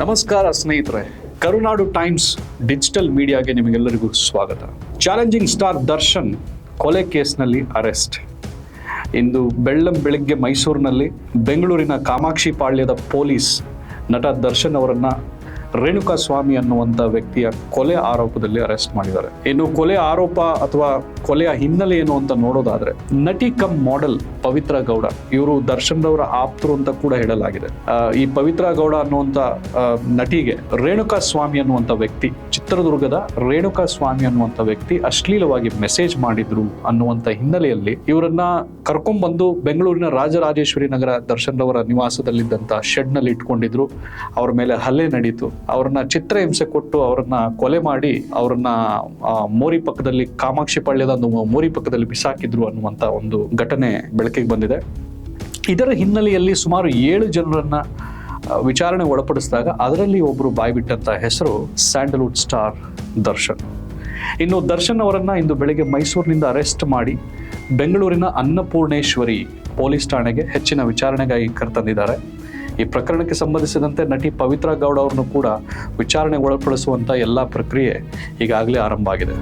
ನಮಸ್ಕಾರ ಸ್ನೇಹಿತರೆ, ಕರುನಾಡು times digital ಮೀಡಿಯಾಗೆ ನಿಮಗೆಲ್ಲರಿಗೂ ಸ್ವಾಗತ. ಚಾಲೆಂಜಿಂಗ್ ಸ್ಟಾರ್ ದರ್ಶನ್ ಕೊಲೆ ಕೇಸ್ನಲ್ಲಿ ಅರೆಸ್ಟ್. ಇಂದು ಬೆಳ್ಳಂ ಬೆಳಗ್ಗೆ ಮೈಸೂರಿನಲ್ಲಿ ಬೆಂಗಳೂರಿನ ಕಾಮಾಕ್ಷಿ ಪಾಳ್ಯದ ಪೊಲೀಸ್ ನಟ ದರ್ಶನ್ ಅವರನ್ನ ರೇಣುಕಾ ಸ್ವಾಮಿ ಅನ್ನುವಂಥ ವ್ಯಕ್ತಿಯ ಕೊಲೆ ಆರೋಪದಲ್ಲಿ ಅರೆಸ್ಟ್ ಮಾಡಿದ್ದಾರೆ. ಇನ್ನು ಕೊಲೆ ಆರೋಪ ಅಥವಾ ಕೊಲೆಯ ಹಿನ್ನೆಲೆ ಏನು ಅಂತ ನೋಡೋದಾದ್ರೆ ನಟಿ ಕಮ್ ಮಾಡೆಲ್ ಪವಿತ್ರ ಗೌಡ. ಇವರು ದರ್ಶನ್ ರವರ ಆಪ್ತರು ಅಂತ ಕೂಡ ಹೇಳಲಾಗಿದೆ. ಈ ಪವಿತ್ರ ಗೌಡ ಅನ್ನುವಂತ ನಟಿಗೆ ರೇಣುಕಾ ಸ್ವಾಮಿ ಅನ್ನುವಂಥ ವ್ಯಕ್ತಿ, ಚಿತ್ರದುರ್ಗದ ರೇಣುಕಾ ಸ್ವಾಮಿ ಅನ್ನುವಂಥ ವ್ಯಕ್ತಿ ಅಶ್ಲೀಲವಾಗಿ ಮೆಸೇಜ್ ಮಾಡಿದ್ರು ಅನ್ನುವಂಥ ಹಿನ್ನೆಲೆಯಲ್ಲಿ ಇವರನ್ನ ಕರ್ಕೊಂಡ್ಬಂದು ಬೆಂಗಳೂರಿನ ರಾಜರಾಜೇಶ್ವರಿ ನಗರ ದರ್ಶನ್ ರವರ ನಿವಾಸದಲ್ಲಿದ್ದಂಥ ಶೆಡ್ನಲ್ಲಿ ಇಟ್ಕೊಂಡಿದ್ರು. ಅವ್ರ ಮೇಲೆ ಹಲ್ಲೆ ನಡೀತು. ಅವ್ರನ್ನ ಚಿತ್ರಹಿಂಸೆ ಕೊಟ್ಟು ಅವರನ್ನ ಕೊಲೆ ಮಾಡಿ ಅವರನ್ನ ಮೋರಿ ಪಕ್ಕದಲ್ಲಿ ಕಾಮಾಕ್ಷಿ ಪಾಳ್ಯದ ಒಂದು ಮೋರಿ ಪಕ್ಕದಲ್ಲಿ ಬಿಸಾಕಿದ್ರು ಅನ್ನುವಂಥ ಒಂದು ಘಟನೆ ಬೆಳಕಿಗೆ ಬಂದಿದೆ. ಇದರ ಹಿನ್ನೆಲೆಯಲ್ಲಿ ಸುಮಾರು ಏಳು ಜನರನ್ನ ವಿಚಾರಣೆ ಒಳಪಡಿಸಿದಾಗ ಅದರಲ್ಲಿ ಒಬ್ಬರು ಬಾಯ್ಬಿಟ್ಟಂತ ಹೆಸರು ಸ್ಯಾಂಡಲ್ವುಡ್ ಸ್ಟಾರ್ ದರ್ಶನ್. ಇನ್ನು ದರ್ಶನ್ ಅವರನ್ನ ಇಂದು ಬೆಳಗ್ಗೆ ಮೈಸೂರಿನಿಂದ ಅರೆಸ್ಟ್ ಮಾಡಿ ಬೆಂಗಳೂರಿನ ಅನ್ನಪೂರ್ಣೇಶ್ವರಿ ಪೊಲೀಸ್ ಠಾಣೆಗೆ ಹೆಚ್ಚಿನ ವಿಚಾರಣೆಗಾಗಿ ಕರೆತಂದಿದ್ದಾರೆ. ಈ ಪ್ರಕರಣಕ್ಕೆ ಸಂಬಂಧಿಸಿದಂತೆ ನಟಿ ಪವಿತ್ರಾ ಗೌಡ ಅವರನ್ನು ಕೂಡ ವಿಚಾರಣೆಗೆ ಒಳಪಡಿಸುವಂಥ ಎಲ್ಲ ಪ್ರಕ್ರಿಯೆ ಈಗಾಗಲೇ ಆರಂಭ ಆಗಿದೆ.